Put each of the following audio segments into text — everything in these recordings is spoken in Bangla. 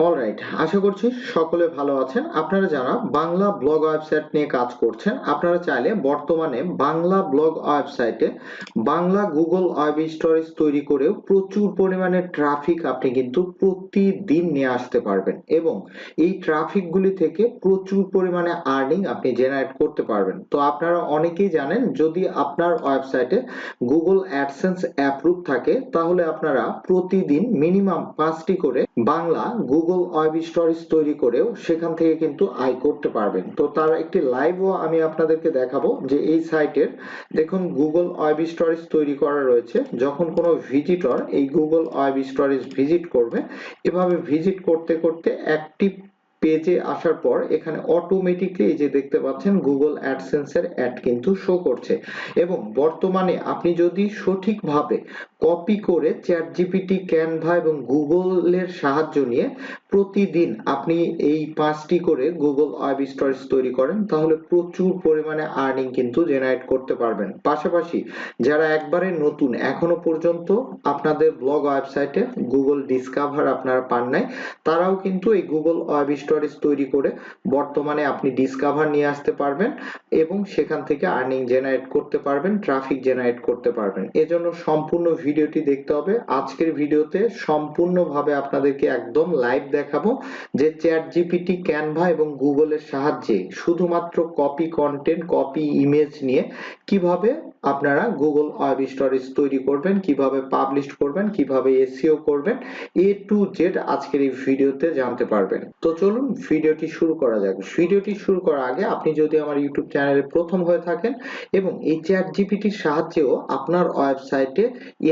অলরাইট আশা করছি সকলে ভালো আছেন। আপনারা যারা বাংলা ব্লগ ওয়েবসাইট নিয়ে কাজ করছেন, আপনারা চাইলে বর্তমানে বাংলা ব্লগ ওয়েবসাইটে বাংলা গুগল ওয়েব স্টোরেজ তৈরি করেও প্রচুর পরিমাণে ট্রাফিক আপনি কিন্তু প্রতিদিন নিয়ে আসতে পারবেন এবং এই ট্রাফিকগুলি থেকে প্রচুর পরিমাণে আর্নিং আপনি জেনারেট করতে পারবেন। তো আপনারা অনেকেই জানেন, যদি আপনার ওয়েবসাইটে গুগল অ্যাডসেন্স অ্যাপ্রুভ থাকে, তাহলে আপনারা প্রতিদিন মিনিমাম পাঁচটি করে বাংলা গুগল ওয়েব স্টোরেজ তৈরি করেও সেখান থেকে কিন্তু আয় করতে পারবেন। তো তার একটি লাইভও আমি আপনাদেরকে দেখাবো যে এই সাইটের দেখুন গুগল ওয়েব স্টোরেজ তৈরি করা রয়েছে। যখন কোনো ভিজিটর এই গুগল ওয়েব স্টোরেজ ভিজিট করবে, এভাবে ভিজিট করতে করতে একটি পেজে আসার পর এখানে অটোমেটিকলি এই যে দেখতে পাচ্ছেন গুগল অ্যাডসেন্সের অ্যাড কিন্তু শো করছে। এবং বর্তমানে আপনি যদি সঠিকভাবে কপি করে চ্যাট জিপিটি ক্যানভা এবং গুগলের সাহায্য নিয়ে প্রতিদিন আপনি এই পাঁচটি করে গুগল ওয়েব স্টোরেজ তৈরি করেন, তাহলে প্রচুর পরিমাণে আর্নিং কিন্তু জেনারেট করতে পারবেন। পাশাপাশি যারা একবারে নতুন, এখনও পর্যন্ত আপনাদের ব্লগ ওয়েবসাইটে গুগল ডিসকাভার আপনারা পান নাই, তারাও কিন্তু এই গুগল ওয়েব স্টোরেজ তৈরি করে বর্তমানে আপনি ডিসকাভার নিয়ে আসতে পারবেন এবং সেখান থেকে আর্নিং জেনারেট করতে পারবেন ট্রাফিক জেনারেট করতে পারবেন। এজন্য সম্পূর্ণ ভিডিওটি দেখতে হবে। আজকের ভিডিওতে সম্পূর্ণভাবে আপনাদেরকে একদম লাইভ দেখাবো যে চ্যাট জিপিটি ক্যানভা এবং গুগলের সাহায্যে শুধুমাত্র কপি কন্টেন্ট কপি ইমেজ নিয়ে কীভাবে আপনারা গুগল ওয়েব স্টোরেজ তৈরি করবেন, কীভাবে পাবলিশ করবেন, কীভাবে এসইও করবেন এ টু জেড আজকের এই ভিডিওতে জানতে পারবেন। তো চলুন ভিডিওটি শুরু করা যাক। ভিডিওটি শুরু করার আগে আপনি যদি আমার ইউটিউব চ্যানেলে প্রথম হয়ে থাকেন এবং এই চ্যাট জিপিটির সাহায্যেও আপনার ওয়েবসাইটে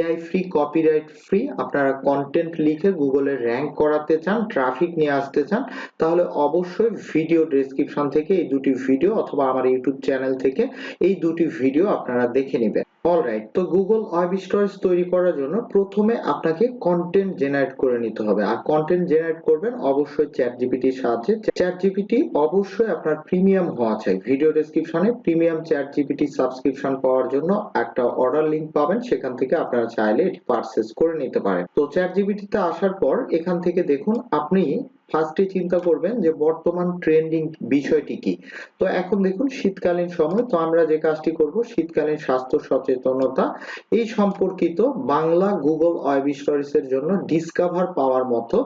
এআই ফ্রি কপিরাইট ফ্রি আপনারা কন্টেন্ট লিখে গুগলে র্যাঙ্ক করাতে চান ট্রাফিক নিয়ে আসতে চান, তাহলে অবশ্যই ভিডিও ডেসক্রিপশন থেকে এই দুটি ভিডিও অথবা আমার ইউটিউব চ্যানেল থেকে এই দুটি ভিডিও আপনারা দেখে নেবেন। অলরাইট তো গুগল ওয়েব স্টোরেজ তৈরি করার জন্য প্রথমে আপনাকে কন্টেন্ট জেনারেট করে নিতে হবে। আর কন্টেন্ট জেনারেট করবেন অবশ্যই চ্যাট জিপিটির সাহায্যে। চ্যাট জিপিটি অবশ্যই আপনার প্রিমিয়াম হওয়া চাই। ভিডিও ডেসক্রিপশনে প্রিমিয়াম চ্যাট জিপিটি সাবস্ক্রিপশন পাওয়ার জন্য একটা অর্ডার লিংক পাবেন। সেখান থেকে আপনারা চাইলে এটি পারচেজ করে নিতে পারেন। তো চ্যাট জিপিটিতে আসার পর এখান থেকে দেখুন, আপনি ফার্স্টে চিন্তা করবেন যে বর্তমান ট্রেন্ডিং বিষয়টি কি? তো এখন দেখুন শীতকালীন সময়, তো আমরা যে কাজটি করব শীতকালীন স্বাস্থ্য সচেতনতা, এই সম্পর্কিত বাংলা গুগল ওয়েব জন্য ডিসকভার পাওয়ার মতো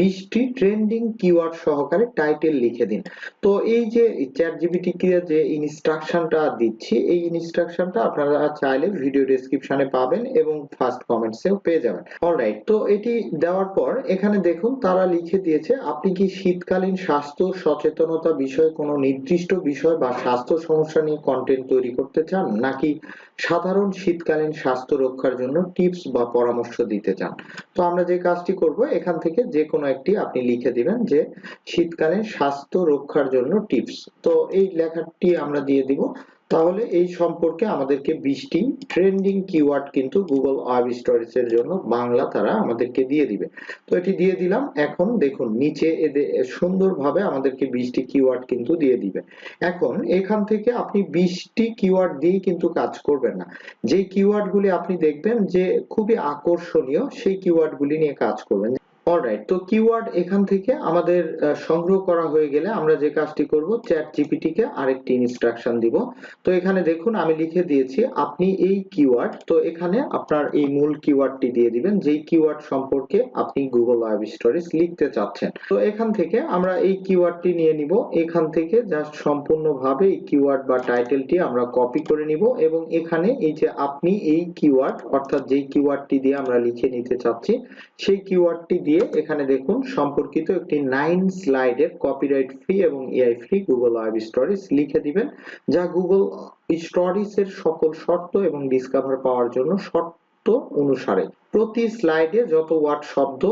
বিশটি ট্রেন্ডিং কিওয়ার্ড সহকারে টাইটেল লিখে দিন। তো এই যে চ্যাট জিপিটি কে যে ইনস্ট্রাকশনটা দিচ্ছি, এই ইনস্ট্রাকশনটা আপনারা চাইলে ভিডিও ডেসক্রিপশনে পাবেন এবং ফার্স্ট কমেন্টসেও পেয়ে যাবেন। অলরাইট তো এটি দেওয়ার পর এখানে দেখুন তারা লিখে দিয়েছে আপনি কি শীতকালীন স্বাস্থ্য সচেতনতা বিষয়ে কোনো নির্দিষ্ট বিষয় বা স্বাস্থ্য সমস্যা নিয়ে কন্টেন্ট তৈরি করতে চান? নাকি সাধারণ শীতকালীন স্বাস্থ্য রক্ষার জন্য টিপস বা পরামর্শ দিতে চান? তো আমরা যে কাজটি করব, এখান থেকে যে কোনো একটি আপনি লিখে দিবেন যে শীতকালীন স্বাস্থ্য রক্ষার জন্য টিপস তো এই লেখাটি আমরা দিয়ে দিব। তাহলে এই সম্পর্কে আমাদেরকে বিশটি ট্রেন্ডিং কিওয়ার্ড কিন্তু গুগল ওয়েব স্টোরেজের জন্য বাংলা তারা আমাদেরকে দিয়ে দিবে। তো এটি দিয়ে দিলাম। এখন দেখুন, নিচে এদের সুন্দরভাবে আমাদেরকে বিশটি কিওয়ার্ড কিন্তু দিয়ে দিবে। এখন এখান থেকে আপনি বিশটি কিওয়ার্ড দিয়ে কিন্তু কাজ করবেন না। যে কিওয়ার্ড গুলি আপনি দেখবেন যে খুবই আকর্ষণীয়, সেই কিওয়ার্ড গুলি নিয়ে কাজ করবেন। অলরাইট তো কিওয়ার্ড এখান থেকে আমাদের সংগ্রহ করা হয়ে গেলে আমরা যে কাজটি করব চ্যাট জিপিটি কে আরেকটি ইনস্ট্রাকশন দিব। তো এখানে দেখুন, আমি লিখে দিয়েছি, আপনি এই কিওয়ার্ড তো এখানে আপনার এই মূল কিওয়ার্ডটি দিয়ে দিবেন, যেই কিওয়ার্ড সম্পর্কে আপনি গুগল ওয়েব স্টোরেজ লিখতে চাচ্ছেন। তো এখান থেকে আমরা এই কিওয়ার্ডটি নিয়ে নিব, এখান থেকে জাস্ট সম্পূর্ণভাবে এই কিওয়ার্ড বা টাইটেলটি আমরা কপি করে নিব, এবং এখানে এই যে আপনি এই কিওয়ার্ড অর্থাৎ যেই কিওয়ার্ডটি দিয়ে আমরা লিখে নিতে চাচ্ছি, সেই কিওয়ার্ডটি দিয়ে দিয়ে এখানে দেখুন, সম্পর্কিত একটি নাইন স্লাইডের কপিরাইট ফ্রি এবং AI free Google web stories লিখে দিবেন, যা গুগল স্টোরিজ এর সকল শর্ত এবং ডিসকভার পাওয়ার জন্য শর্ত অনুসারে। প্রতি স্লাইডে যত ওয়ার্ড শব্দ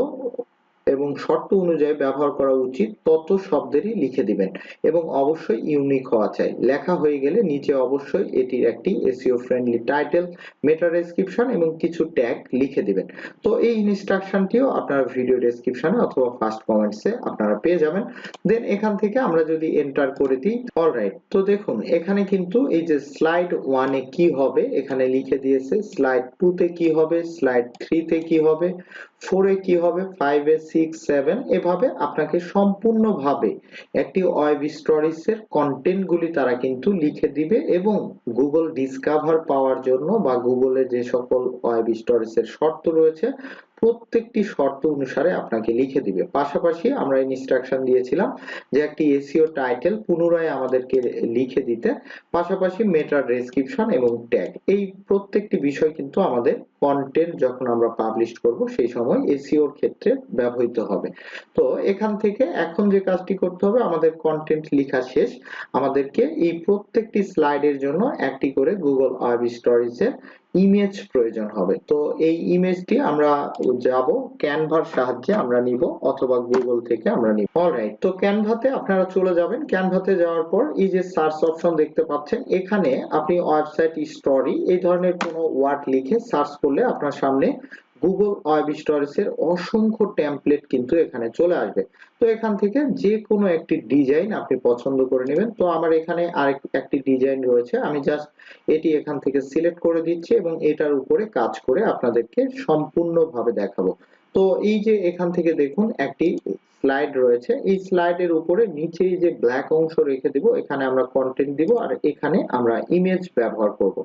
এবং শর্ত অনুযায়ী ব্যবহার করা উচিত তত শব্দেরই লিখে দিবেন এবং অবশ্যই ইউনিক হওয়া চাই। লেখা হয়ে গেলে নিচে অবশ্যই এটির একটি SEO friendly title meta description এবং কিছু ট্যাগ লিখে দিবেন। তো এই ইনস্ট্রাকশনটিও আপনারা ভিডিও ডেসক্রিপশনে অথবা ফার্স্ট কমেন্টসে আপনারা পেয়ে যাবেন। দেন এখান থেকে আমরা যদি এন্টার করে দিই অলরাইট তো দেখুন, এখানে কিন্তু এই যে স্লাইড ওয়ানে কি হবে, এখানে লিখে দিয়েছে স্লাইড টু তে কি হবে স্লাইড থ্রি তে কি হবে ফোরে কি হবে? ফাইভে সিক্স সেভেন এভাবে আপনাকে সম্পূর্ণভাবে একটি ওয়েব কন্টেন্ট গুলি তারা কিন্তু লিখে দিবে এবং গুগল ডিসকাভার পাওয়ার জন্য বা গুগলের যে সকল ওয়েব স্টোরিজ এর শর্ত রয়েছে প্রত্যেকটি শর্ত অনুসারে আপনাকে লিখে দিবে। পাশাপাশি আমরা ইনস্ট্রাকশন দিয়েছিলাম যে একটি এসিও টাইটেল পুনরায় আমাদেরকে লিখে দিতে, পাশাপাশি মেটা ডেসক্রিপশন এবং ট্যাগ এই প্রত্যেকটি বিষয় কিন্তু আমাদের কন্টেন্ট যখন আমরা পাবলিশ করব, সেই সময় এসিওর ক্ষেত্রে ব্যবহৃত হবে। তো এখান থেকে এখন যে কাজটি করতে হবে, আমাদের কন্টেন্ট লেখা শেষ। আমাদেরকে এই প্রত্যেকটি স্লাইডের জন্য একটি করে গুগল ওয়েব স্টোরেজের ইমেজ প্রয়োজন হবে। তো এই ইমেজটি আমরা যাব ক্যানভার সাহায্যে আমরা নিব অথবা গুগল থেকে আমরা নিব। অলরাইট তো ক্যানভাতে আপনারা চলে যাবেন। ক্যানভাতে যাওয়ার পর এই যে সার্চ অপশন দেখতে পাচ্ছেন, এখানে আপনি ওয়েবসাইট স্টোরি এই ধরনের কোনো ওয়ার্ড লিখে সার্চ করলে আপনার সামনে গুগল ওয়েব স্টোরেজের অসংখ্য টেমপ্লেট কিন্তু এখানে চলে আসবে। তো এখান থেকে যে কোনো একটি ডিজাইন আপনি পছন্দ করে নেবেন। তো আমার এখানে আরেক, একটি ডিজাইন রয়েছে। আমি জাস্ট এটি এখান থেকে সিলেক্ট করে দিচ্ছি এবং এটার উপরে কাজ করে আপনাদেরকে সম্পূর্ণভাবে দেখাবো। তো এই যে এখান থেকে দেখুন একটি স্লাইড রয়েছে। এই স্লাইডের উপরে নিচে যে ব্ল্যাক অংশ রেখে দিব, এখানে আমরা কন্টেন্ট দিব আর এখানে আমরা ইমেজ ব্যবহার করব।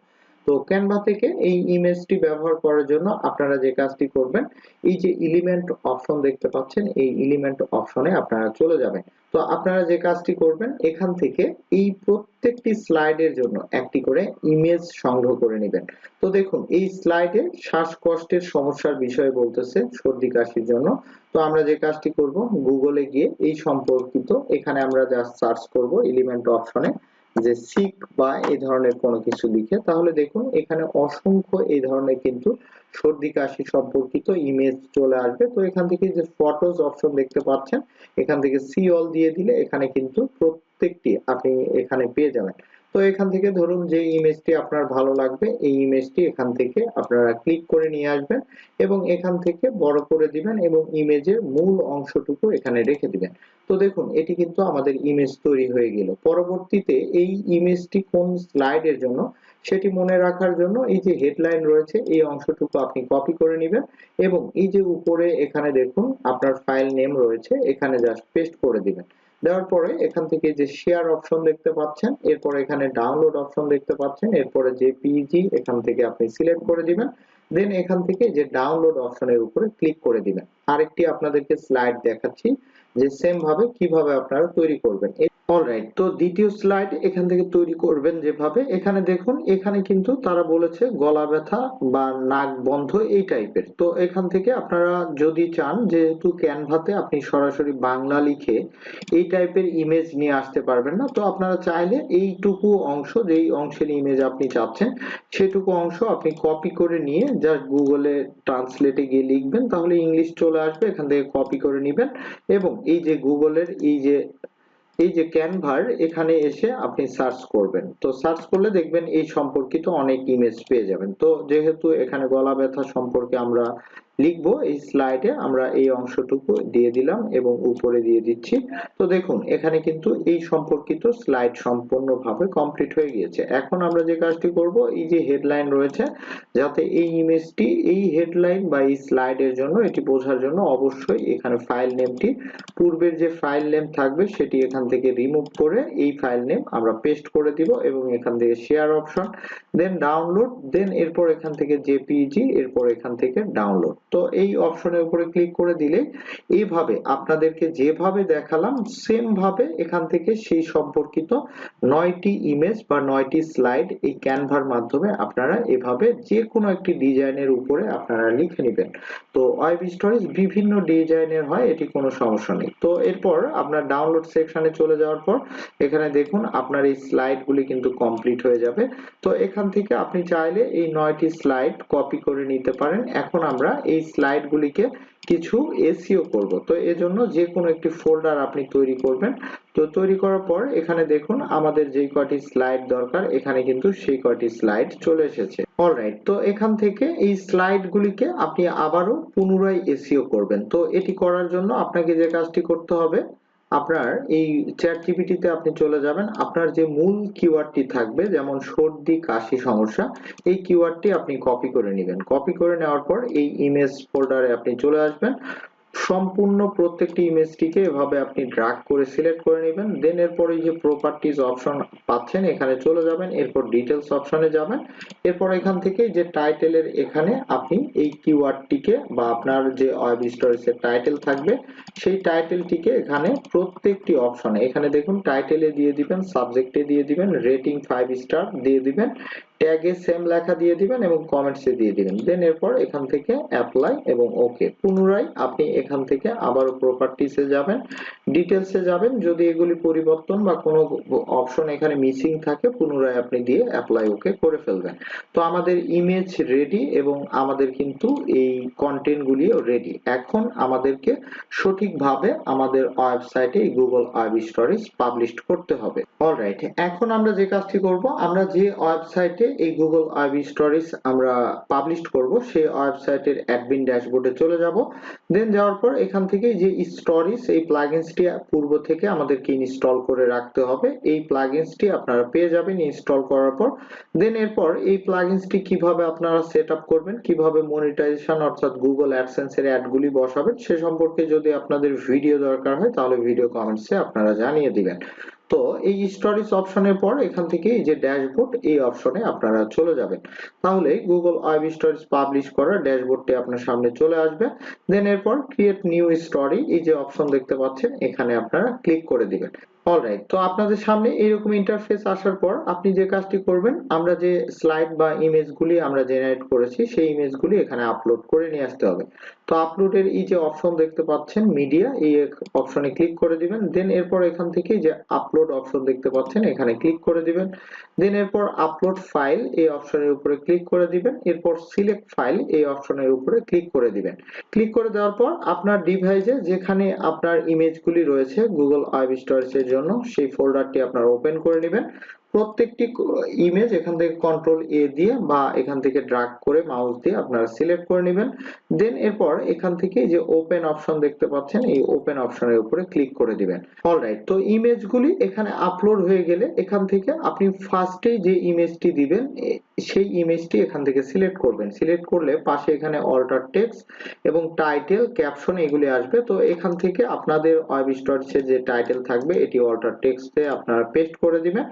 তো ক্যানভা থেকে এই ইমেজটি ব্যবহার করার জন্য আপনারা যে কাজটি করবেন, এই যে এলিমেন্ট অপশন দেখতে পাচ্ছেন, এই এলিমেন্ট অপশনে আপনারা চলে যাবেন। তো আপনারা যে কাজটি করবেন, এখান থেকে এই প্রত্যেকটি স্লাইডের জন্য একটি করে ইমেজ সংগ্রহ করে নেবেন। তো দেখুন, এই স্লাইডে শ্বাসকষ্টের সমস্যার বিষয়ে বলতেছে সর্দি কাশির জন্য। তো আমরা যে কাজটি করব গুগলে গিয়ে এই সম্পর্কিত, এখানে আমরা জাস্ট সার্চ করব এলিমেন্ট অপশনে যে সিক বা এই ধরনের কোনো কিছু লিখে, তাহলে দেখুন এখানে অসংখ্য এই ধরনের কিন্তু সর্দি, কাশি সম্পর্কিত ইমেজ চলে আসবে। তো এখান থেকে যে ফটোজ অপশন দেখতে পাচ্ছেন, এখান থেকে সি অল দিয়ে দিলে এখানে কিন্তু প্রত্যেকটি আপনি এখানে পেয়ে যাবেন। তো এখান থেকে ধরুন যে ইমেজটি আপনার ভালো লাগবে, এই ইমেজটি এখান থেকে আপনারা ক্লিক করে নিয়ে আসবেন এবং এখান থেকে বড় করে দিবেন এবং ইমেজের মূল অংশটুকু এখানে রেখে দিবেন। তো দেখুন, এটি কিন্তু আমাদের ইমেজ তৈরি হয়ে গেল। পরবর্তীতে এই ইমেজটি কোন স্লাইডের জন্য? সেটি মনে রাখার জন্য এই যে হেডলাইন রয়েছে, এই অংশটুকু আপনি কপি করে নেবেন এবং এই যে উপরে এখানে দেখুন, আপনার ফাইল নেম রয়েছে, এখানে জাস্ট পেস্ট করে দিবেন। দেওয়ার পরে এখান থেকে যে শেয়ার অপশন দেখতে পাচ্ছেন, এরপর এখানে ডাউনলোড অপশন দেখতে পাচ্ছেন, এরপরে যে পিজি এখান থেকে আপনি সিলেক্ট করে দিবেন দেন এখান থেকে যে ডাউনলোড অপশনের উপরে ক্লিক করে দিবেন। আরেকটি আপনাদেরকে স্লাইড দেখাচ্ছি যে সেম ভাবে কীভাবে আপনারা তৈরি করবেন। অলরাইট তো দ্বিতীয় স্লাইড এখান থেকে তৈরি করবেন যেভাবে। এখানে দেখুন, এখানে কিন্তু তারা বলেছে গলা ব্যথা বা নাক বন্ধ, এই টাইপের তো এখান থেকে আপনারা যদি চান, যেহেতু ক্যানভাতে আপনি সরাসরি বাংলা লিখে এই টাইপের ইমেজ নিয়ে আসতে পারবেন না, তো আপনারা চাইলে এইটুকু অংশ, যেই অংশের ইমেজ আপনি চাচ্ছেন, সেটুকু অংশ আপনি কপি করে নিয়ে জাস্ট গুগলে ট্রান্সলেটে গিয়ে লিখবেন। তাহলে ইংলিশ চলে আসবে, এখান থেকে কপি করে নেবেন। এবং এই যে গুগলের এই যে এই যে ক্যানভার এখানে এসে আপনি সার্চ করবেন। তো সার্চ করলে দেখবেন এই সম্পর্কিত অনেক ইমেজ পেয়ে যাবেন। তো যেহেতু এখানে গলা ব্যথা সম্পর্কে আমরা লিখব এই স্লাইডে আমরা এই অংশটুকু দিয়ে দিলাম এবং উপরে দিয়ে দিচ্ছি। তো দেখুন, এখানে কিন্তু এই সম্পর্কিত স্লাইড সম্পূর্ণভাবে কমপ্লিট হয়ে গিয়েছে। এখন আমরা যে কাজটি করব, এই যে হেডলাইন রয়েছে, যাতে এই ইমেজটি এই হেডলাইন বা এই স্লাইডের জন্য এটি বোঝার জন্য অবশ্যই এখানে ফাইল নেমটি পূর্বের যে ফাইল নেম থাকবে সেটি এখান থেকে রিমুভ করে এই ফাইল নেম আমরা পেস্ট করে দিব এবং এখান থেকে শেয়ার অপশন দেন ডাউনলোড দেন এরপর এখান থেকে জেপিজি এরপর এখান থেকে ডাউনলোড তো এই অপশনের উপরে ক্লিক করে দিলে এইভাবে আপনাদেরকে যেভাবে দেখালাম সেম ভাবে এখান থেকে সেই সম্পর্কিত নয়টি ইমেজ বা নয়টি স্লাইড এই ক্যানভার মাধ্যমে আপনারা এভাবে যে কোনো একটি ডিজাইনের উপরে আপনারা লিখে নেবেন। তো ওয়েব স্টোরেজ বিভিন্ন ডিজাইনের হয়, এটি কোনো সমস্যা নেই। তো এরপর আপনার ডাউনলোড সেকশনে চলে যাওয়ার পর, এখানে দেখুন আপনার এই স্লাইডগুলি কিন্তু কমপ্লিট হয়ে যাবে। তো এখান থেকে আপনি চাইলে এই নয়টি স্লাইড কপি করে নিতে পারেন। এখন আমরা এই স্লাইডগুলিকে কিছু এসিও করব। তো এজন্য যে কোনো একটি ফোল্ডার আপনি তৈরি করবেন। তো তৈরি করার পর এখানে দেখুন, আমাদের যেই কয়টি স্লাইড দরকার, এখানে কিন্তু সেই কয়টি স্লাইড চলে এসেছে। অলরাইট তো এখান থেকে এই স্লাইডগুলিকে আপনি আবারও পুনরায় এসিও করবেন। তো এটি করার জন্য আপনাকে যে কাজটি করতে হবে আপনার এই চ্যাট জিপিটিতে আপনি চলে যাবেন। আপনার যে মূল কিওয়ার্ডটি থাকবে, যেমন সর্দি, কাশি সমস্যা, এই কিওয়ার্ডটি আপনি কপি করে নেবেন। কপি করে নেওয়ার পর এই ইমেজ ফোল্ডারে আপনি চলে আসবেন। সম্পূর্ণ প্রত্যেকটি ইমেজটিকে এভাবে আপনি ড্রাগ করে সিলেক্ট করে নেবেন। দেন এরপর যে প্রপার্টিজ অপশন পাচ্ছেন, এখানে চলে যাবেন, এরপর ডিটেলস অপশনে যাবেন। এরপর এখান থেকে যে টাইটেলের এখানে আপনি এই কিওয়ার্ডটিকে বা আপনার যে ওয়েব স্টোরেজের টাইটেল থাকবে, সেই টাইটেলটিকে এখানে প্রত্যেকটি অপশনে এখানে দেখুন টাইটেলে দিয়ে দিবেন সাবজেক্টে দিয়ে দিবেন রেটিং ফাইভ স্টার দিয়ে দিবেন। ট্যাগে সেম লেখা দিয়ে দিবেন এবং কমেন্টসে দিয়ে দিবেন। দেন এরপর এখান থেকে অ্যাপ্লাই এবং ওকে পুনরায় আপনি এখান থেকে আবারও প্রপার্টিসে যাবেন ডিটেলসে যাবেন। যদি এগুলি পরিবর্তন বা কোনো অপশন এখানে মিসিং থাকে, পুনরায় আপনি দিয়ে অ্যাপ্লাই ওকে করে ফেলবেন। তো আমাদের ইমেজ রেডি এবং আমাদের কিন্তু এই কন্টেন্ট গুলিও রেডি এখন আমাদেরকে সঠিকভাবে আমাদের ওয়েবসাইটে এই গুগল ওয়েব স্টোরেজ পাবলিশ করতে হবে। অলরাইট এখন আমরা যে কাজটি করব, আমরা যে ওয়েবসাইটে এই গুগল ওয়েব স্টোরেজ আমরা পাবলিশ করব। সেই ওয়েবসাইটের অ্যাডমিন ড্যাশবোর্ডে চলে যাব। দেন যাওয়ার পর এখান থেকে যে স্টোরেজ এই প্লাগইনসটি পূর্ব থেকে আমাদেরকে ইনস্টল করে রাখতে হবে। এই প্লাগইনসটি আপনারা পেয়ে যাবেন ইনস্টল করার পর। দেন এরপর এই প্লাগইনসটি কীভাবে আপনারা সেট আপ করবেন, কীভাবে মনিটাইজেশন অর্থাৎ গুগল অ্যাডসেন্স এর অ্যাডগুলি বসাবেন, সে সম্পর্কে যদি আপনাদের ভিডিও দরকার হয়, তাহলে ভিডিও কমেন্টসে আপনারা জানিয়ে দিবেন। তো এই স্টোরেজ অপশনের পর এখান থেকে এই যে ড্যাশবোর্ড এই অপশনে আপনারা চলে যাবেন। তাহলে গুগল ওয়েব স্টোরেজ পাবলিশ করার ড্যাশবোর্ডটি আপনার সামনে চলে আসবে। দেন এরপর ক্রিয়েট নিউ স্টোরি এই যে অপশন দেখতে পাচ্ছেন, এখানে আপনারা ক্লিক করে দিবেন। অলরাইট তো আপনাদের সামনে এইরকম ইন্টারফেস আসার পর আপনি যে কাজটি করবেন, আমরা যে স্লাইড বা ইমেজগুলি আমরা জেনারেট করেছি, সেই ইমেজগুলি এখানে আপলোড করে নিয়ে আসতে হবে। তো আপলোডের এই যে অপশন দেখতে পাচ্ছেন মিডিয়া এই অপশনে ক্লিক করে দিবেন। দেন এরপর এখান থেকে যে আপলোড অপশন দেখতে পাচ্ছেন, এখানে ক্লিক করে দিবেন। দেন এরপর আপলোড ফাইল এই অপশনের উপরে ক্লিক করে দিবেন। এরপর সিলেক্ট ফাইল এই অপশনের উপরে ক্লিক করে দিবেন। ক্লিক করে দেওয়ার পর আপনার ডিভাইসে যেখানে আপনার ইমেজগুলি রয়েছে গুগল ওয়েব স্টোরেজের জন্য, সেই ফোল্ডারটি আপনার ওপেন করে নেবেন। প্রত্যেকটি ইমেজ এখান থেকে কন্ট্রোল এ দিয়ে বা এখান থেকে ড্রাগ করে মাউস দিয়ে আপনারা সিলেক্ট করে নেবেন। দেন এরপর এখান থেকে যে ওপেন অপশন দেখতে পাচ্ছেন, এই ওপেন অপশনের উপরে ক্লিক করে দিবেন। অলরাইট তো ইমেজগুলি এখানে আপলোড হয়ে গেলে এখান থেকে আপনি ফার্স্টেই যে ইমেজটি দিবেন সেই ইমেজটি এখান থেকে সিলেক্ট করবেন। সিলেক্ট করলে পাশে এখানে অল্টার টেক্সট এবং টাইটেল ক্যাপশন এগুলি আসবে। তো এখান থেকে আপনাদের ওয়েব স্টোরেজে যে টাইটেল থাকবে, এটি অল্টার টেক্সটে আপনারা পেস্ট করে দিবেন।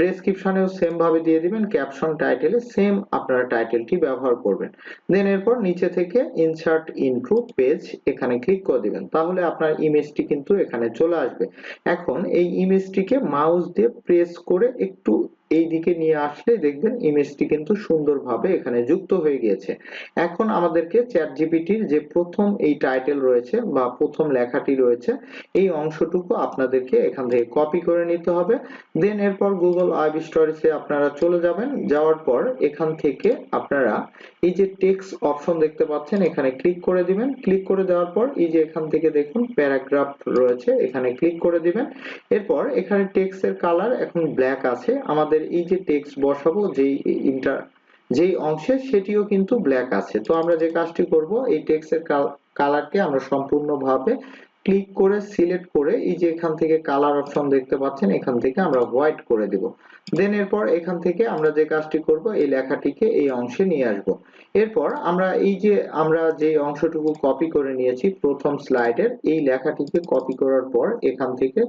ডেসক্রিপশনেও সেম ভাবে দিয়ে দিবেন ক্যাপশন টাইটেলে সেম আপনারা টাইটেলটি ব্যবহার করবেন। দেন এরপর নিচে থেকে ইনসার্ট ইনটু পেজ এখানে ক্লিক করে দিবেন। তাহলে আপনার ইমেজটি কিন্তু এখানে চলে আসবে। এখন এই ইমেজটিকে মাউস দিয়ে প্রেস করে একটু এই দিকে নিয়ে আসলে দেখবেন ইমেজটি কিন্তু সুন্দরভাবে এখানে যুক্ত হয়ে গিয়েছে। এখন আমাদেরকে চ্যাট জিপিটির যে প্রথম এই টাইটেল রয়েছে বা প্রথম লেখাটি রয়েছে, এই অংশটুকু আপনাদেরকে এখান থেকে কপি করে নিতে হবে। দেন এরপর গুগল ওয়েব স্টোরেজে আপনারা চলে যাবেন। যাওয়ার পর এখান থেকে আপনারা এই যে টেক্সট অপশন দেখতে পাচ্ছেন, এখানে ক্লিক করে দিবেন। ক্লিক করে দেওয়ার পর এই যে এখান থেকে দেখুন প্যারাগ্রাফ রয়েছে, এখানে ক্লিক করে দিবেন। এরপর এখানে টেক্সটের কালার এখন ব্ল্যাক আছে। আমাদের এই যে টেক্সট বসাবো যে ইন্টার যেই অংশে, সেটিও কিন্তু ব্ল্যাক আছে। তো আমরা যে কাজটি করব, এই টেক্সটের কালারকে আমরা সম্পূর্ণভাবে ক্লিক করে সিলেক্ট করে, এই যে এখান থেকে কালার অপশন দেখতে পাচ্ছেন, এখান থেকে আমরা হোয়াইট করে দিব। দেন এরপর এখান থেকে আমরা যে কাজটি করব, এই লেখাটিকে এই অংশে নিয়ে আসব। এরপর আমরা এই যে, আমরা যে অংশটুকু কপি করে নিয়েছি প্রথম স্লাইডের এই লেখাটিকে কপি করার পর এখান থেকে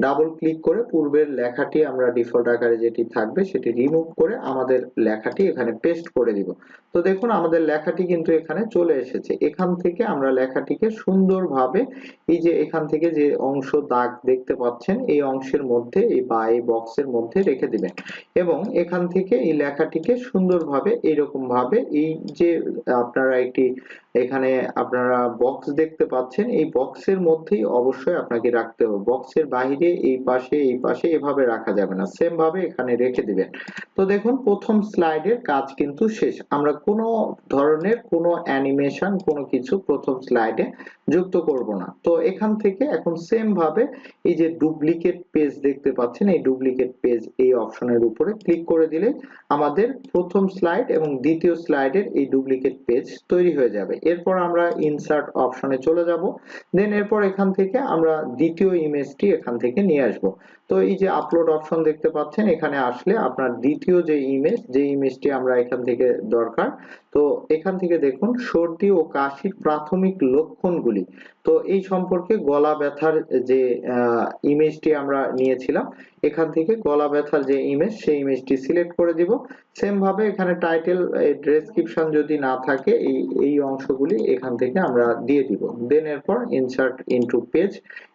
ডাবল ক্লিক করে পূর্বের লেখাটি আমরা ডিফল্ট আকারে যেটি থাকবে সেটি রিমুভ করে আমাদের লেখাটি এখানে পেস্ট করে দিব। তো দেখুন, আমাদের লেখাটি কিন্তু এখানে চলে এসেছে। এখান থেকে আমরা লেখাটিকে সুন্দরভাবে এই যে এখান থেকে যে অংশ দাগ দেখতে পাচ্ছেন, এই অংশের মধ্যে, এই বা, এই বক্সের মধ্যে রেখে দিবেন। এবং এখান থেকে এই লেখাটিকে সুন্দরভাবে এরকম ভাবে এই যে আপনারা একটি এখানে আপনারা বক্স দেখতে পাচ্ছেন। এই বক্সের মধ্যেই অবশ্যই আপনাকে রাখতে হবে। বক্সের বাইরে এই পাশে এই পাশে এভাবে রাখা যাবে না। সেম ভাবে এখানে রেখে দিবেন। তো দেখুন, প্রথম স্লাইডের কাজ কিন্তু শেষ। আমরা কোনো ধরনের কোনো অ্যানিমেশন কোনো কিছু প্রথম স্লাইডে যুক্ত করব না। তো এখান থেকে এখন সেম ভাবে এই যে ডুপ্লিকেট পেজ দেখতে পাচ্ছেন, এই ডুপ্লিকেট পেজ এই অপশনের উপরে ক্লিক করে দিলে আমাদের প্রথম স্লাইড এবং দ্বিতীয় স্লাইডের এই ডুপ্লিকেট পেজ তৈরি হয়ে যাবে। এরপর আমরা ইনসার্ট অপশনে চলে যাব। দেন এরপর এখান থেকে আমরা দ্বিতীয় ইমেজটি এখান থেকে নিয়ে আসব। তো এই যে আপলোড অপশন দেখতে পাচ্ছেন, এখানে আসলে আপনার দ্বিতীয় যে ইমেজ যে ইমেজটি আমরা এখান থেকে দরকার, তো এখান থেকে দেখুন সর্দি ও কাশির প্রাথমিক লক্ষণগুলি। তো এই সম্পর্কে গলা ব্যথার যে ইমেজটি আমরা নিয়েছিলাম, এখান থেকে গলা ব্যথার যে ইমেজ সেই ইমেজটি সিলেক্ট করে দিব। সেম ভাবে এখানে টাইটেল ডেসক্রিপশন যদি না থাকে, এই এই অংশগুলি এখান থেকে আমরা দিয়ে দিব। দেন এরপর ইনসার্ট ইনটু পেজ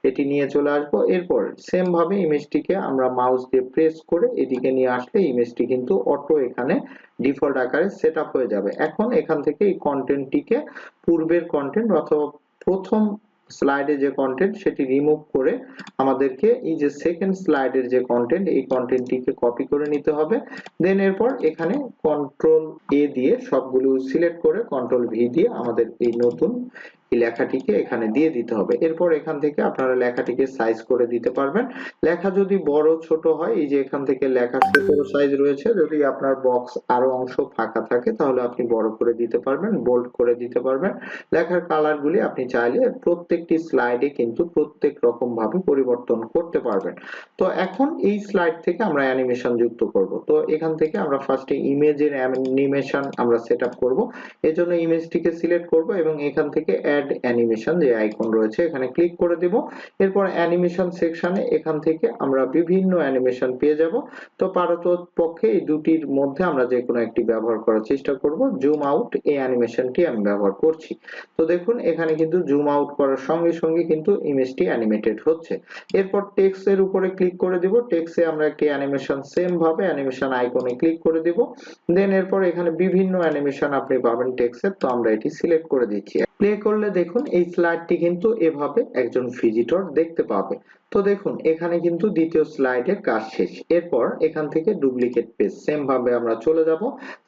এটি নিয়ে চলে আসব। এরপর সেম ভাবে ইমেজটিকে আমরা মাউস দিয়ে প্রেস করে এদিকে নিয়ে আসলে ইমেজটি কিন্তু অটো এখানে ডিফল্ট আকারে সেট হয়ে যাবে। এখন এখান থেকে এই কন্টেন্টটিকে পূর্বের কন্টেন্ট অথবা প্রথম স্লাইডে যে কন্টেন্ট সেটি রিমুভ করে আমাদেরকে এই যে সেকেন্ড স্লাইডের যে কন্টেন্ট এই কন্টেন্টটিকে কপি করে নিতে হবে। দেন এরপর এখানে কন্ট্রোল এ দিয়ে সবগুলো সিলেক্ট করে কন্ট্রোল ভি দিয়ে আমাদের এই নতুন লেখাটিকে এখানে দিয়ে দিতে হবে। এরপর এখান থেকে আপনারা লেখাটিকে সাইজ করে দিতে পারবেন। লেখা যদি বড়, ছোট হয়, এই যে এখান থেকে লেখা ছোট সাইজ রয়েছে, যদি আপনার বক্স আরও অংশ ফাঁকা থাকে, তাহলে আপনি বড় করে দিতে পারবেন বোল্ড করে দিতে পারবেন। লেখার কালার গুলি আপনি চাইলে প্রত্যেকটি স্লাইডে কিন্তু প্রত্যেক রকম ভাবে পরিবর্তন করতে পারবেন। তো এখন এই স্লাইড থেকে আমরা অ্যানিমেশন যুক্ত করব। তো এখান থেকে আমরা ফার্স্টে ইমেজের অ্যানিমেশন আমরা সেট আপ করব। এজন্য ইমেজটিকে সিলেক্ট করব এবং এখান থেকে অ্যাড অ্যানিমেশন যে আইকন রয়েছে, এখানে ক্লিক করে দিব। এরপর অ্যানিমেশন সেকশনে এখান থেকে আমরা বিভিন্ন অ্যানিমেশন পেয়ে যাব। তো পারত পক্ষে এই দুটির মধ্যে আমরা যে কোনো একটি ব্যবহার করার চেষ্টা করব। জুম আউট এই অ্যানিমেশনটি আমি ব্যবহার করছি। তো দেখুন, এখানে কিন্তু জুম আউট করার সঙ্গে সঙ্গে কিন্তু ইমেজটি অ্যানিমেটেড হচ্ছে। এরপর টেক্সট এর উপরে ক্লিক করে দিব। টেক্সটে আমরা একটি অ্যানিমেশন সেম ভাবে অ্যানিমেশন আইকনে ক্লিক করে দিব। দেন এরপর এখানে বিভিন্ন অ্যানিমেশন আপনি পাবেন টেক্সটের তো আমরা এটি সিলেক্ট করে দিচ্ছি। প্লে করলে দেখুন এই স্লাইডটি কিন্তু এভাবে একজন ভিজিটর দেখতে পাবে। তো দেখুন, এখানে কিন্তু দ্বিতীয় স্লাইডে কাজ শেষ। এরপর এখান থেকে ডুপ্লিকেট পেজ সেম ভাবে আমরা চলে যাব।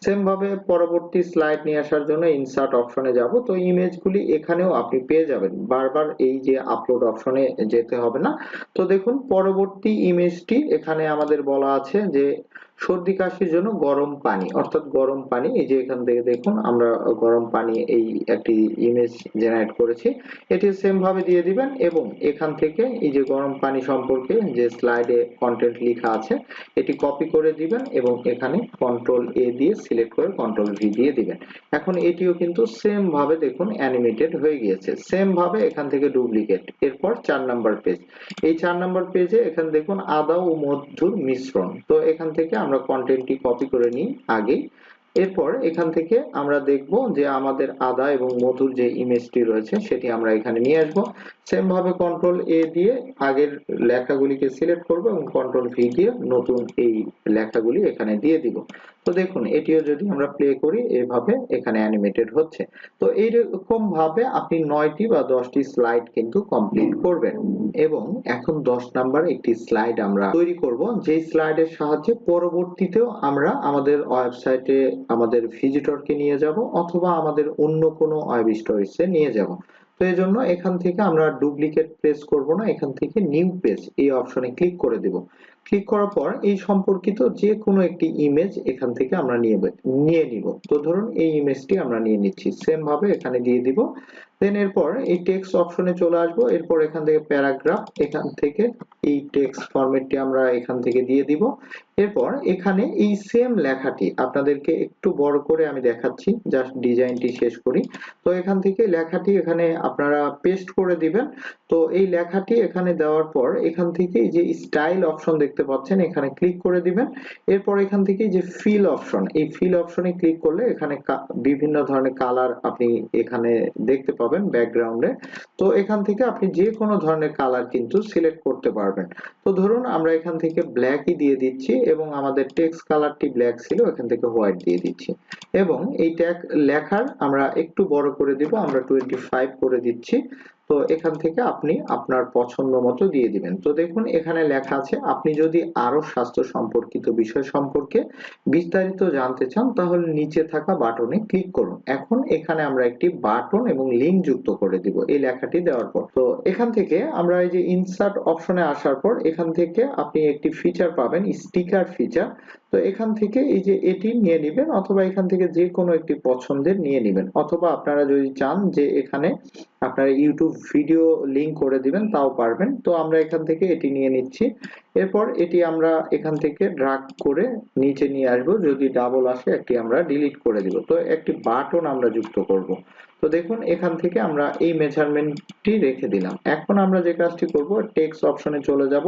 সেম ভাবে পরবর্তী স্লাইড নিয়ে আসার জন্য ইনসার্ট অপশনে যাব। তো ইমেজগুলি এখানেও আপনি পেয়ে যাবেন। বারবার এই যে আপলোড অপশনে যেতে হবে না। তো দেখুন, পরবর্তী ইমেজটি এখানে আমাদের বলা আছে যে সর্দি কাশির জন্য গরম পানি, অর্থাৎ গরম পানি, এই যে এখান থেকে দেখুন আমরা গরম পানি এই একটি ইমেজ জেনারেট করেছি, এটি সেম ভাবে দিয়ে দিবেন এবং এখান থেকে এই যে গরম পানি সম্পর্কে যে স্লাইডে কন্টেন্ট লেখা আছে, এটি কপি করে দিবেন এবং এখানে কন্ট্রোল এ দিয়ে সিলেক্ট করে কন্ট্রোল ভি দিয়ে দিবেন। এখন এটিও কিন্তু সেম ভাবে দেখুন অ্যানিমেটেড হয়ে গিয়েছে সেম ভাবে এখান থেকে ডুপ্লিকেট এরপর চার নাম্বার পেজ এই চার নাম্বার পেজে এখানে দেখুন আদা ও মধুর মিশ্রণ, তো এখান থেকে আমরা কন্টেন্টটি কপি করে নিই আগে। এরপর এখান থেকে আমরা দেখব যে আমাদের আদা এবং মধুর যে ইমেজটি রয়েছে, সেটি আমরা এখানে নিয়ে আসব। সেম ভাবে কন্ট্রোল এ দিয়ে আগের লেখাগুলিকে সিলেক্ট করব এবং কন্ট্রোল ভি দিয়ে নতুন এই লেখাগুলি এখানে দিয়ে দিব। তো দেখুন, এটিও যদি আমরা প্লে করি, এভাবে এখানে অ্যানিমেটেড হচ্ছে। তো এইরকম ভাবে আপনি নয়টি বা দশটি স্লাইড কিন্তু কমপ্লিট করবেন। এবং এখন দশ নাম্বার একটি স্লাইড আমরা তৈরি করব। যে স্লাইডের সাহায্যে পরবর্তীতেও আমরা আমাদের ওয়েবসাইটে আমাদের ভিজিটরকে নিয়ে যাব, অথবা আমাদের অন্য কোনো ওয়েব স্টোরেজে নিয়ে যাব। তো এই জন্য এখান থেকে আমরা ডুপ্লিকেট প্রেস করব না, এখান থেকে নিউ পেজ এই অপশনে ক্লিক করে দেব। ক্লিক করার পর এই সম্পর্কিত যে কোনো একটি ইমেজ এখান থেকে আমরা নিয়ে নিয়ে নিব। তো ধরুন এই ইমেজটি আমরা নিয়ে নিচ্ছি। সেম ভাবে এখানে দিয়ে দিব। দেন এরপর এই টেক্সট অপশনে চলে আসব। এরপর এখান থেকে প্যারাগ্রাফ এখান থেকে এই টেক্সট ফরম্যাটটি আমরা এখান থেকে দিয়ে দিব। এরপর এখানে এই সেম লেখাটি আপনাদেরকে একটু বড় করে আমি দেখাচ্ছি জাস্ট ডিজাইনটি শেষ করি। তো এখান থেকে লেখাটি এখানে আপনারা পেস্ট করে দিবেন। তো এই লেখাটি এখানে দেওয়ার পর এখান থেকে যে স্টাইল অপশন দেখতে পাচ্ছেন, এখানে ক্লিক করে দিবেন। এরপর এখান থেকে যে ফিল অপশন এই ফিল অপশনে ক্লিক করলে এখানে বিভিন্ন ধরনের কালার আপনি এখানে দেখতে পাবেন ব্যাকগ্রাউন্ডে তো এখান থেকে আপনি যে কোনো ধরনের কালার কিন্তু সিলেক্ট করতে পারবেন। তো ধরুন আমরা এখান থেকে ব্ল্যাকই দিয়ে দিচ্ছি এবং আমাদের টেক্সট কালারটি ব্ল্যাক ছিল, এখান থেকে হোয়াইট দিয়ে দিচ্ছি। এবং এই ট্যাগ লেখার আমরা একটু বড় করে দিব, আমরা টোয়েন্টি ফাইভ করে দিচ্ছি। তো এখান থেকে আপনি আপনার পছন্দ মতো দিয়ে দিবেন। তো দেখুন, এখানে লেখা আছে, আপনি যদি আরও স্বাস্থ্য সম্পর্কিত বিষয় সম্পর্কে বিস্তারিত জানতে চান, তাহলে নিচে থাকা বাটনে ক্লিক করুন। এখন এখানে আমরা একটি বাটন এবং লিংক যুক্ত করে দিব এই লেখাটি দেওয়ার পর। তো এখান থেকে আমরা এই যে ইনসার্ট অপশনে আসার পর, এখান থেকে আপনি একটি ফিচার পাবেন স্টিকার ফিচার তো এখান থেকে এই যে এটি নিয়ে নেবেন অথবা এখান থেকে যে কোনো একটি পছন্দের নিয়ে নেবেন। অথবা আপনারা যদি চান যে এখানে আপনারা ইউটিউব ভিডিও লিংক করে দিবেন, তাও পারবেন। তো আমরা এখান থেকে এটি নিয়ে নিচ্ছি। এরপর এটি আমরা এখান থেকে ড্রাগ করে নিচে নিয়ে আসব। যদি ডাবল আসে, একটি আমরা ডিলিট করে দিব। তো একটি বাটন আমরা যুক্ত করব। তো দেখুন, এখান থেকে আমরা এই মেজারমেন্টটি রেখে দিলাম। এখন আমরা যে কাজটি করব টেক্সট অপশনে চলে যাব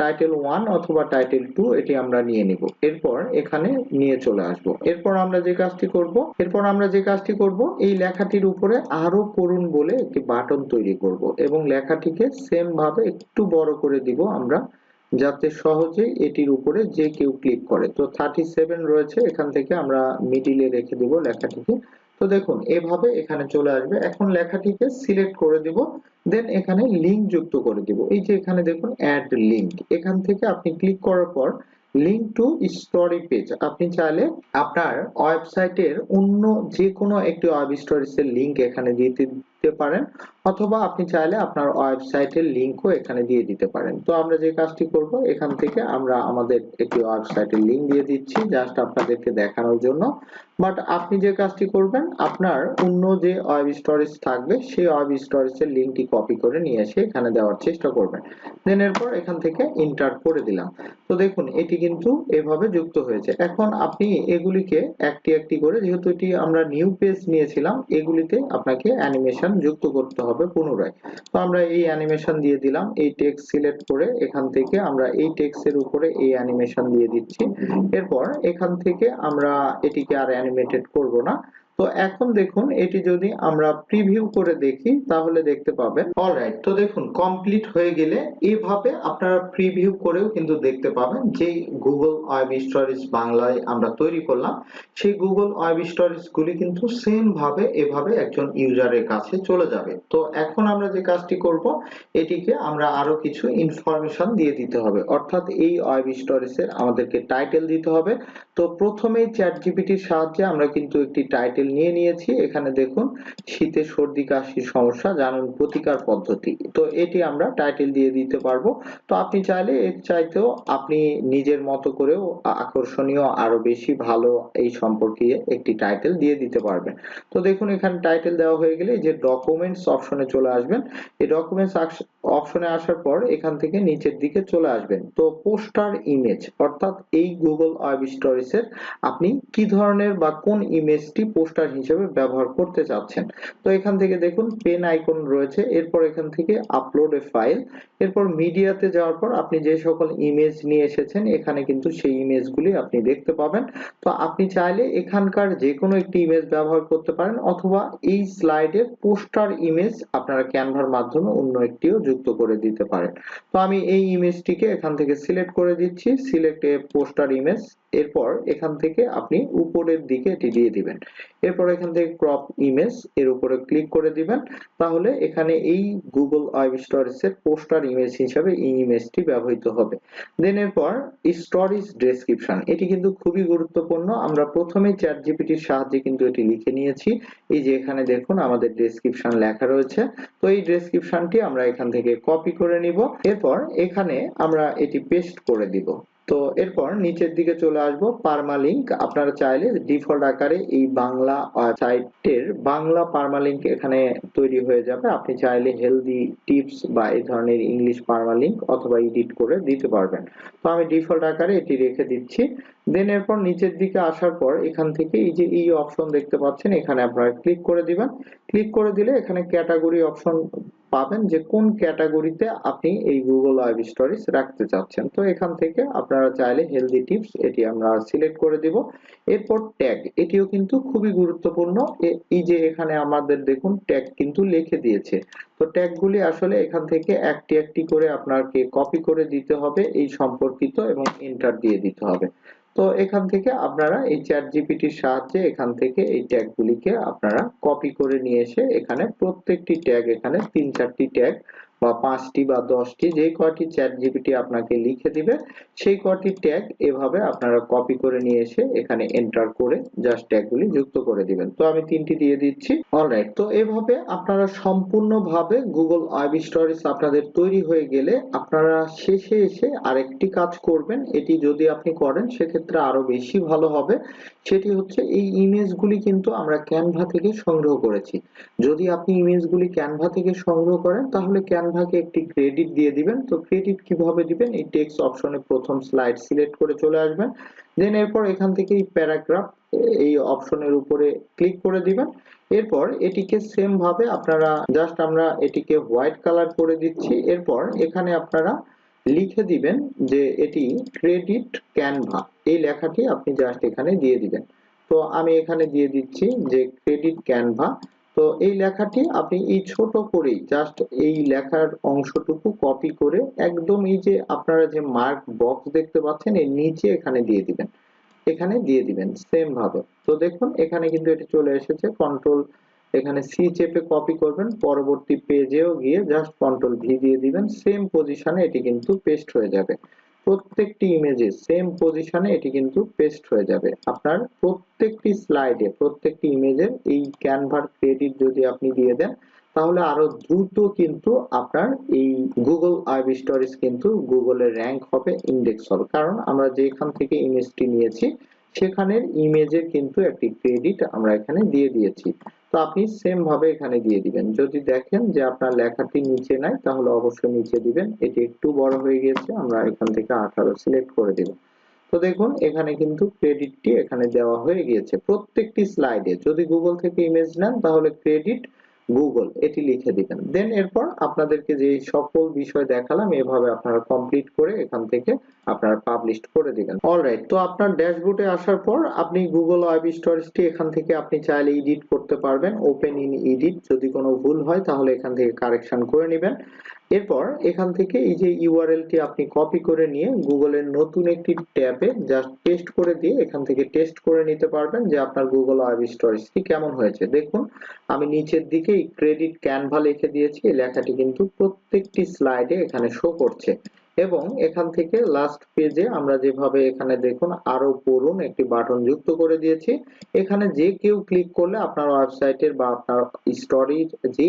টাইটেল ওয়ান অথবা টাইটেল টু এটি আমরা নিয়ে নিব। এরপর এখানে নিয়ে চলে আসব। এরপর আমরা যে কাজটি করব, এরপর আমরা যে কাজটি করব, এই লেখাটির উপরে আরও করুন বলে একটি বাটন তৈরি করব এবং লেখাটিকে সেম ভাবে একটু বড় করে দিব আমরা, যাতে সহজেই এটির উপরে যে কেউ ক্লিক করে। তো থার্টি সেভেন রয়েছে, এখান থেকে আমরা মিডিলে রেখে দিব লেখাটিকে। তো দেখুন, এভাবে এখানে চলে আসবে। এখন লেখাটিকে সিলেক্ট করে দিব দেন এখানে লিংক যুক্ত করে দিব। এই যে এখানে দেখুন অ্যাড লিংক এখান থেকে আপনি ক্লিক করার পর লিংক টু স্টোরি পেজ আপনি চাইলে আপনার ওয়েবসাইটের অন্য যে কোনো একটি ওয়েব স্টোরিজের লিংক এখানে দিয়ে দিতে পারেন। অথবা আপনি চাইলে আপনার ওয়েবসাইটের লিংকও এখানে দিয়ে দিতে পারেন। তো আমরা যে কাজটি করব, এখান থেকে আমরা আমাদের একটি ওয়েবসাইটের লিংক দিয়ে দিচ্ছি, জাস্ট আপনাদেরকে দেখানোর জন্য। বাট আপনি যে কাজটি করবেন, আপনার অন্য যে ওয়েব স্টোরেজ থাকবে, সেই ওয়েব স্টোরেজের লিংকটি কপি করে নিয়ে এসে এখানে দেওয়ার চেষ্টা করবেন। দেন এরপর এখান থেকে এন্টার করে দিলাম। তো দেখুন, এটি কিন্তু এভাবে যুক্ত হয়েছে। এখন আপনি এগুলিকে একটি একটি করে, যেহেতু এটি আমরা নিউ পেজ নিয়েছিলাম, এগুলিতে আপনাকে অ্যানিমেশন যুক্ত করতে হবে। পুনরায়। তো আমরা এই অ্যানিমেশন দিয়ে দিলাম, এই টেক্সট সিলেক্ট করে এখান থেকে আমরা এই টেক্সটের উপরে এই অ্যানিমেশন দিয়ে দিচ্ছি। এরপর এখান থেকে আমরা এটিকে আর অ্যানিমেটেড করব না। তো এখন দেখুন, এটি যদি আমরা প্রিভিউ করে দেখি, তাহলে দেখতে পাবেন। অলরাইট তো দেখুন কমপ্লিট হয়ে গেলে এইভাবে আপনারা প্রিভিউ করেও কিন্তু দেখতে পাবেন যে গুগল ওয়েব স্টোরেজ বাংলায় আমরা তৈরি করলাম। সেই গুগল ওয়েব স্টোরেজ গুলি কিন্তু সেম ভাবে, এভাবে একজন ইউজারের কাছে চলে যাবে। তো এখন আমরা যে কাজটি করব, এটিকে আমরা আরও কিছু ইনফরমেশন দিয়ে দিতে হবে। অর্থাৎ এই ওয়েব স্টোরেজের আমাদেরকে টাইটেল দিতে হবে। তো প্রথমেই চ্যাট জিপিটির সাহায্যে আমরা কিন্তু একটি টাইটেল নিয়ে নিয়েছি। এখানে দেখুন, শীতে সর্দি, কাশির সমস্যা, জানুন প্রতিকার পদ্ধতি। তো এটি আমরা টাইটেল দিয়ে দিতে পারব। তো আপনি চাইলে এর চাইতেও আপনি নিজের মতো করেও আকর্ষণীয়, আরও বেশি ভালো এই সম্পর্কে একটি টাইটেল দিয়ে দিতে পারবেন। তো দেখুন, এখানে টাইটেল দেওয়া হয়ে গেলে যে ডকুমেন্টস অপশনে চলে আসবেন। এই ডকুমেন্টস অপশনে আসার পর এখান থেকে নিচের দিকে চলে আসবেন। তো পোস্টার ইমেজ অর্থাৎ এই গুগল ওয়েব স্টোরেজের আপনি কি ধরনের বা কোন ইমেজটি পোস্টার হিসেবে ব্যবহার করতে চাচ্ছেন। তো এখান থেকে দেখুন পেন আইকন রয়েছে। এরপর এখান থেকে আপলোড এ ফাইল এরপর মিডিয়াতে যাওয়ার পর আপনি যে সকল ইমেজ নিয়ে এসেছেন, এখানে কিন্তু সেই ইমেজগুলি আপনি দেখতে পাবেন। তো আপনি চাইলে এখানকার যে কোনো একটি ইমেজ ব্যবহার করতে পারেন, অথবা এই স্লাইডের পোস্টার ইমেজ আপনারা ক্যানভার মাধ্যমে অন্য একটিও যুক্ত করে দিতে পারেন। তো আমি এই ইমেজটিকে এখান থেকে সিলেক্ট করে দিচ্ছি। সিলেক্ট এ পোস্টার ইমেজ এরপর এখান থেকে আপনি উপরের দিকে এটি দিয়ে দিবেন। এরপর এখান থেকে ক্রপ ইমেজ এর উপরে ক্লিক করে দিবেন। তাহলে এখানে এই গুগল ওয়েব স্টোরেজের পোস্টার ইমেজ হিসাবে এই ইমেজটি ব্যবহৃত হবে। দেন এরপর স্টোরেজ ডেসক্রিপশন এটি কিন্তু খুবই গুরুত্বপূর্ণ। আমরা প্রথমে চ্যাট জিপিটির সাহায্যে কিন্তু এটি লিখে নিয়েছি। এই যে এখানে দেখুন আমাদের ডেসক্রিপশন লেখা রয়েছে। তো এই ডেসক্রিপশনটি আমরা এখান থেকে কপি করে নিব। এরপর এখানে আমরা এটি পেস্ট করে দিব। তো এরপর নিচের দিকে চলে আসব পারমালিংক আপনারা চাইলে ডিফল্ট আকারে এই বাংলা সাইটের বাংলা পারমালিংক এখানে তৈরি হয়ে যাবে। আপনি চাইলে হেলদি টিপস বা এই ধরনের ইংলিশ পারমালিংক অথবা এডিট করে দিতে পারবেন। তো আমি ডিফল্ট আকারে এটি রেখে দিচ্ছি। দেন এরপর নিচের দিকে আসার পর এখান থেকে এই যে এই অপশন দেখতে পাচ্ছেন, এখানে আপনারা ক্লিক করে দিবেন। ক্লিক করে দিলে এখানে ক্যাটাগরি অপশন পাবেন যে কোন ক্যাটাগরিতে আপনি এই গুগল ওয়েব স্টোরিজ রাখতে চাচ্ছেন। তো এখান থেকে আপনারা চাইলে হেলদি টিপস এটি আমরা সিলেক্ট করে দিব। এরপর ট্যাগ এটিও কিন্তু খুবই গুরুত্বপূর্ণ। এই যে এখানে আমাদের দেখুন ট্যাগ কিন্তু লিখে দিয়েছে। তো ট্যাগগুলি আসলে এখান থেকে একটি একটি করে আপনাকে কপি করে দিতে হবে, এই সম্পর্কিত এবং এন্টার দিয়ে দিতে হবে। তো এখান থেকে আপনারা এই চ্যাট জিপিটির সাহায্যে এখান থেকে এই ট্যাগগুলিকে আপনারা কপি করে নিয়ে এসে এখানে প্রত্যেকটি ট্যাগ এখানে তিন চারটি ট্যাগ বা পাঁচটি বা দশটি, যে কয়টি চ্যাট জিপিটি আপনাকে লিখে দিবে, সেই কয়টি ট্যাগ এভাবে আপনারা কপি করে নিয়ে এসে এখানে এন্টার করে জাস্ট ট্যাগগুলি যুক্ত করে দিবেন। তো আমি তিনটি দিয়ে দিচ্ছি। অলরাইট তো এভাবে আপনারা সম্পূর্ণভাবে গুগল ওয়েব স্টোরেজ আপনাদের তৈরি হয়ে গেলে আপনারা শেষে এসে আরেকটি কাজ করবেন। এটি যদি আপনি করেন, সেক্ষেত্রে আরও বেশি ভালো হবে। সেটি হচ্ছে এই ইমেজগুলি কিন্তু আমরা ক্যানভা থেকে সংগ্রহ করেছি। যদি আপনি ইমেজগুলি ক্যানভা থেকে সংগ্রহ করেন, তাহলে ক্যানভাকে একটি ক্রেডিট দিয়ে দিবেন। তো ক্রেডিট কীভাবে দিবেন? এই টেক্সট অপশনে প্রথম স্লাইড সিলেক্ট করে চলে আসবেন। দেন এরপর এখান থেকে এই প্যারাগ্রাফ এই অপশনের উপরে ক্লিক করে দিবেন। এরপর এটিকে সেম ভাবে আপনারা জাস্ট আমরা এটিকে হোয়াইট কালার করে দিচ্ছি। এরপর এখানে আপনারা লিখে দিবেন যে এটি ক্রেডিট ক্যানভা এই লেখাটি আপনি জাস্ট এখানে দিয়ে দিবেন। তো আমি এখানে দিয়ে দিচ্ছি যে ক্রেডিট ক্যানভা তো এই লেখাটি আপনি এই ছোট করেই জাস্ট এই লেখার অংশটুকু কপি করে একদম এই যে আপনারা যে মার্ক বক্স দেখতে পাচ্ছেন, এর নিচে এখানে দিয়ে দিবেন। এখানে দিয়ে দিবেন সেম ভাবে। তো দেখুন, এখানে কিন্তু এটি চলে এসেছে। কন্ট্রোল এখানে সি চেপে কপি করবেন। পরবর্তী পেজেও গিয়ে জাস্ট কন্ট্রোল ভি দিয়ে দিবেন। সেম পজিশনে এটি কিন্তু পেস্ট হয়ে যাবে। প্রত্যেকটি ইমেজে সেম পজিশনে এটি কিন্তু পেস্ট হয়ে যাবে। আপনার প্রত্যেকটি স্লাইডে প্রত্যেকটি ইমেজের এই ক্যানভার ক্রেডিট যদি আপনি দিয়ে দেন, তাহলে আরও দ্রুত কিন্তু আপনার এই গুগল ওয়েব স্টোরেজ কিন্তু গুগলের র্যাঙ্ক হবে ইন্ডেক্স হবে। কারণ আমরা যেখান থেকে ইমেজটি নিয়েছি, সেখানের ইমেজের কিন্তু একটি ক্রেডিট আমরা এখানে দিয়ে দিয়েছি। তো আপনি সেম ভাবে এখানে দিয়ে দিবেন। যদি দেখেন যে আপনার লেখাটি নিচে নাই, তাহলে অবশ্যই নিচে দিবেন। এটি একটু বড় হয়ে গিয়েছে, আমরা এখান থেকে আঠারো সিলেক্ট করে দিব। তো দেখুন, এখানে কিন্তু ক্রেডিটটি এখানে দেওয়া হয়ে গিয়েছে প্রত্যেকটি স্লাইডে যদি গুগল থেকে ইমেজ নেন, তাহলে ক্রেডিট গুগল এটি লিখে দিবেন। দেন এরপর আপনাদেরকে যে সকল বিষয় দেখালাম, এভাবে আপনারা কমপ্লিট করে এখান থেকে আপনারা পাবলিশ করে দিবেন। অলরাইট তো আপনার ড্যাশবোর্ডে আসার পর আপনি গুগল ওয়েব স্টোরেজটি এখান থেকে আপনি চাইলে এডিট করতে পারবেন। ওপেন ইন এডিট যদি কোনো ভুল হয়, তাহলে এখান থেকে কারেকশন করে নেবেন। এরপর এখান থেকে এই যে ইউআরএল টি আপনি কপি করে নিয়ে গুগলের নতুন একটি ট্যাবে জাস্ট পেস্ট করে দিয়ে এখান থেকে টেস্ট করে নিতে পারবেন যে আপনার গুগল ওয়েব স্টোরেজটি কেমন হয়েছে। দেখুন, আমি নিচের দিকে ক্রেডিট ক্যানভা লিখে দিয়েছি। এই লেখাটি কিন্তু প্রত্যেকটি স্লাইডে এখানে শো করছে। এবং এখান থেকে লাস্ট পেজে আমরা যেভাবে এখানে দেখুন আরও পড়ুন, একটি বাটন যুক্ত করে দিয়েছি। এখানে যে কেউ ক্লিক করলে আপনার ওয়েবসাইটের বা আপনার স্টোরির যে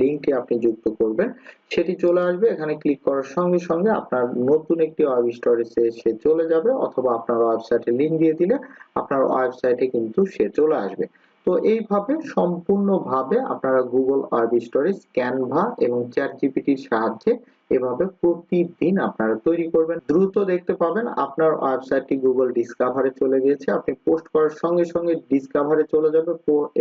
লিংকটি আপনি যুক্ত করবেন, সেটি চলে আসবে। এখানে ক্লিক করার সঙ্গে সঙ্গে আপনার নতুন একটি ওয়েব স্টোরেজে সে চলে যাবে অথবা আপনার ওয়েবসাইটে লিংক দিয়ে দিলে আপনার ওয়েবসাইটে কিন্তু সে চলে আসবে। তো এইভাবে সম্পূর্ণভাবে আপনারা গুগল ওয়েব স্টোরেজ ক্যানভা এবং চ্যাট জিপিটির সাহায্যে এভাবে প্রতিদিন আপনারা তৈরি করবেন। দ্রুত দেখতে পাবেন আপনার ওয়েবসাইটটি গুগল ডিসকাভারে চলে গিয়েছে। আপনি পোস্ট করার সঙ্গে সঙ্গে ডিসকভারে চলে যাবে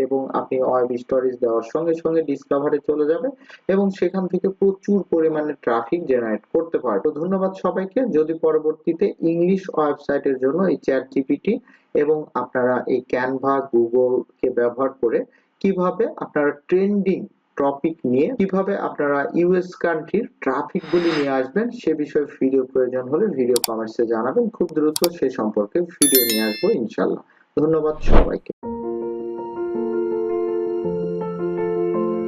এবং আপনি ওয়েব স্টোরেজ দেওয়ার সঙ্গে সঙ্গে ডিসকভারে চলে যাবে এবং সেখান থেকে প্রচুর পরিমাণে ট্রাফিক জেনারেট করতে পারবে। তো ধন্যবাদ সবাইকে। যদি পরবর্তীতে ইংলিশ ওয়েবসাইটের জন্য এই চ্যাট জিপিটি এবং আপনারা এই ক্যানভা গুগল কে ব্যবহার করে কীভাবে আপনারা ট্রেন্ডিং টপিক নিয়ে কীভাবে আপনারা ইউএস কান্ট্রির ট্রাফিক গুলি নিয়ে আসবেন, সে বিষয়ে ভিডিও প্রয়োজন হলে ভিডিও কমেন্টসে জানাবেন। খুব দ্রুত সে সম্পর্কে ভিডিও নিয়ে আসব ইনশাল্লাহ ধন্যবাদ সবাইকে।